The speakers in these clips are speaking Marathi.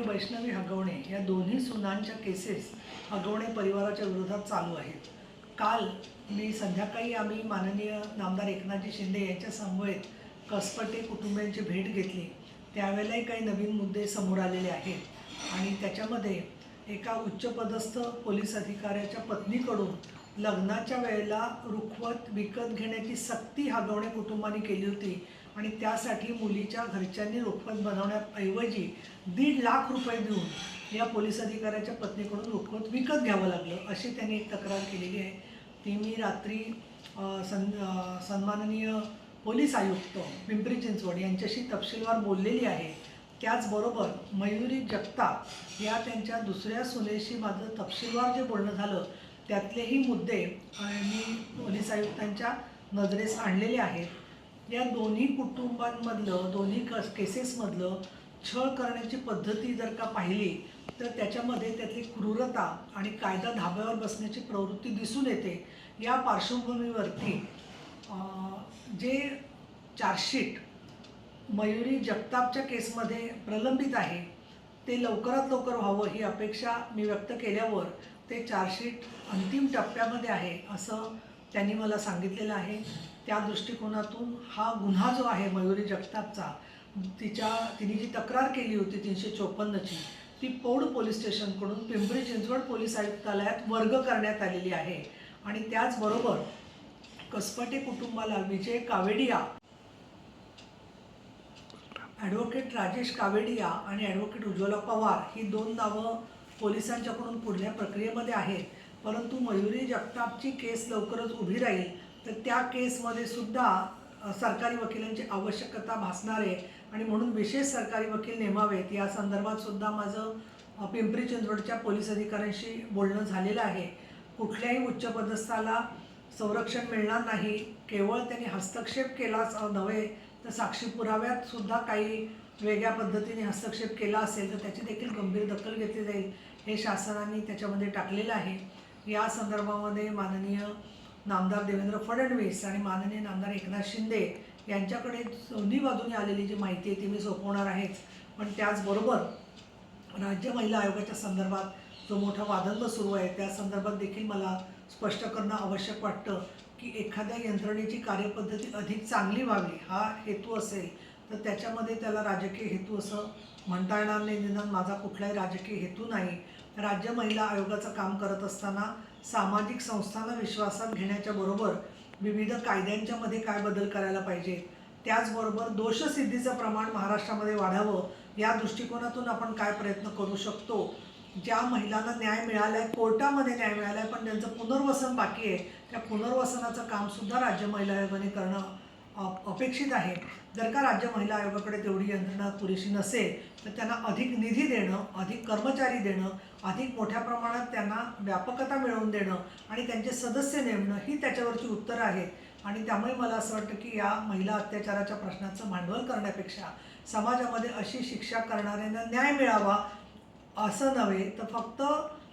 आणि वैष्णवी हगवणे या दोन्ही सुनांच्या केसेस हगवणे परिवाराच्या विरोधात चालू आहेत. काल मी संध्याकाळी आम्ही माननीय नामदार एकनाथजी शिंदे यांच्या समवेत कसपटे कुटुंबियांची भेट घेतली. त्यावेळेलाही काही नवीन मुद्दे समोर आलेले आहेत आणि त्याच्यामध्ये एका उच्चपदस्थ पोलीस अधिकाऱ्याच्या पत्नीकडून लग्नाच्या वेळेला रुखवत विकत घेण्याची सक्ती हगवणे कुटुंबाने केली होती. आणि त्यासाठी मुलीच्या घरच्यांनी रोखवत बनवण्याऐवजी दीड लाख रुपये देऊन या पोलीस अधिकाऱ्याच्या पत्नीकडून रोखवत विकत घ्यावं लागलं अशी त्यांनी एक तक्रार केलेली आहे. ती मी रात्री अ, सन सन्माननीय पोलीस आयुक्त पिंपरी चिंचवड यांच्याशी तपशीलवार बोललेली आहे. त्याचबरोबर मयुरी जगताप या त्यांच्या दुसऱ्या सुनेशी माझं तपशीलवार जे बोलणं झालं त्यातलेही मुद्दे मी पोलीस आयुक्तांच्या नजरेस आणलेले आहेत. या दोन्ही कुटुंबांमधलं दोन्ही कस केसेसमधलं छळ करण्याची पद्धती जर का पाहिली तर त्याच्यामध्ये त्यातली क्रूरता आणि कायदा धाब्यावर बसण्याची प्रवृत्ती दिसून येते. या पार्श्वभूमीवरती जे चार्जशीट मयुरी जगतापच्या केसमध्ये प्रलंबित आहे ते लवकरात लवकर व्हावं ही अपेक्षा मी व्यक्त केल्यावर ते चार्जशीट अंतिम टप्प्यामध्ये आहे असं त्यांनी मला सांगितलेलं आहे त्या दृष्टिकोनातून हा गुन्हा जो आहे मयुरी जगतापचा तिच्या तिने जी तक्रार केली होती तीनशे चोपन्नची ती पौड पोलीस स्टेशनकडून पिंपरी चिंचवड पोलीस आयुक्तालयात वर्ग करण्यात आलेली आहे. आणि त्याचबरोबर कसपटे कुटुंबाला विजय कावेडिया ॲडव्होकेट राजेश कावेडिया आणि ॲडव्होकेट उज्ज्वला पवार ही दोन नावं पोलिसांच्याकडून पुढल्या प्रक्रियेमध्ये आहेत. परंतु मयुरी जगतापची केस लवकरच उभी राहील तर त्या केसमध्ये सुद्धा सरकारी वकिलांची आवश्यकता भासणार आहे. आणि म्हणून विशेष सरकारी वकील नेमावेत. या संदर्भात सुद्धा माझं पिंपरी चिंचवडच्या पोलीस अधिकाऱ्यांशी बोलणं झालेलं आहे. कुठल्याही उच्चपदस्थाला संरक्षण मिळणार नाही. केवळ त्यांनी हस्तक्षेप केलाच नव्हे तर साक्षी पुराव्यात सुद्धा काही वेगळ्या पद्धतीने हस्तक्षेप केला असेल तर त्याची देखील गंभीर दखल घेतली जाईल हे शासनाने त्याच्यामध्ये टाकलेलं आहे. या संदर्भामध्ये माननीय नामदार देवेंद्र फडणवीस आणि माननीय नामदार एकनाथ शिंदे यांच्याकडे दोन्ही बाजूने आलेली जी माहिती आहे ती मी सोपवणार आहेच. पण त्याचबरोबर राज्य महिला आयोगाच्या संदर्भात जो मोठा वादंग सुरू आहे त्या संदर्भात देखील मला स्पष्ट करणं आवश्यक वाटतं की एखाद्या यंत्रणेची कार्यपद्धती अधिक चांगली व्हावी हा हेतू असेल तर त्याच्यामध्ये त्याला राजकीय हेतू असं म्हणता येणार नाही. निदान माझा कुठलाही राजकीय हेतू नाही. राज्य महिला आयोगाचं काम करत असताना सामाजिक संस्थांना विश्वासात घेण्याच्या बरोबर विविध कायद्यांच्यामध्ये काय बदल करायला पाहिजे त्याचबरोबर दोषसिद्धीचं प्रमाण महाराष्ट्रामध्ये वाढावं या दृष्टिकोनातून आपण काय प्रयत्न करू शकतो? ज्या महिलांना न्याय मिळाला आहे कोर्टामध्ये न्याय मिळाला आहे पण त्यांचं पुनर्वसन बाकी आहे त्या पुनर्वसनाचं कामसुद्धा राज्य महिला आयोगाने करणं अपेक्षित आहे. जर का राज्य महिला आयोगाकडे तेवढी यंत्रणा पुरेशी नसेल तर त्यांना अधिक निधी देणं अधिक कर्मचारी देणं अधिक मोठ्या प्रमाणात त्यांना व्यापकता मिळवून देणं आणि त्यांचे सदस्य नेमणं ही त्याच्यावरची उत्तरं आहेत आणि त्यामुळे मला असं वाटतं की या महिला अत्याचाराच्या प्रश्नाचं भांडवल करण्यापेक्षा समाजामध्ये अशी शिक्षा करणाऱ्यांना न्याय मिळावा असं नव्हे तर फक्त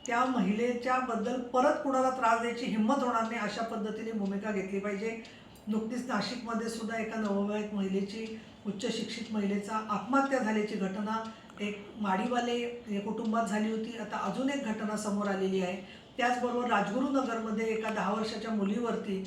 त्या महिलेच्या बद्दल परत कुणाला त्रास द्यायची हिंमत होणार नाही अशा पद्धतीने भूमिका घेतली पाहिजे. नुकतीच नाशिकमध्ये सुद्धा एका नवविवाहित महिलेची उच्च शिक्षित महिलेचा आत्महत्या झाल्याची घटना एक माडीवाले या कुटुंबात झाली होती. आता अजून एक घटना समोर आलेली आहे. त्याचबरोबर राजगुरुनगरमध्ये एका दहा वर्षाच्या मुलीवरती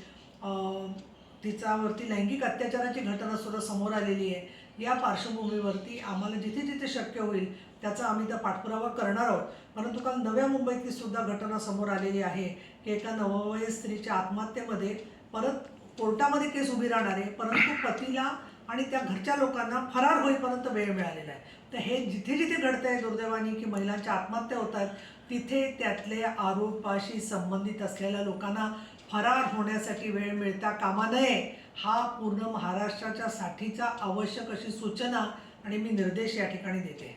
तिच्यावरती लैंगिक अत्याचाराची घटना सुद्धा समोर आलेली आहे. या पार्श्वभूमीवरती आम्हाला जिथे जिथे शक्य होईल त्याचा आम्ही त्या पाठपुरावा करणार आहोत. परंतु काल नव्या मुंबईतली सुद्धा घटना समोर आलेली आहे की एका नववय स्त्रीच्या आत्महत्येमध्ये परत कोर्टामध्ये केस उभी राहणार आहे परंतु पतीला आणि त्या घरच्या लोकांना फरार होईपर्यंत वेळ मिळालेला आहे. तर हे जिथे जिथे घडतं आहे दुर्दैवाने की महिलांच्या आत्महत्या होत आहेत तिथे त्यातले आरोपाशी संबंधित असलेल्या लोकांना फरार होण्यासाठी वेळ मिळता कामा नये हा पूर्ण महाराष्ट्राच्या साठीचा आवश्यक अशी सूचना आणि मी निर्देश या ठिकाणी देते.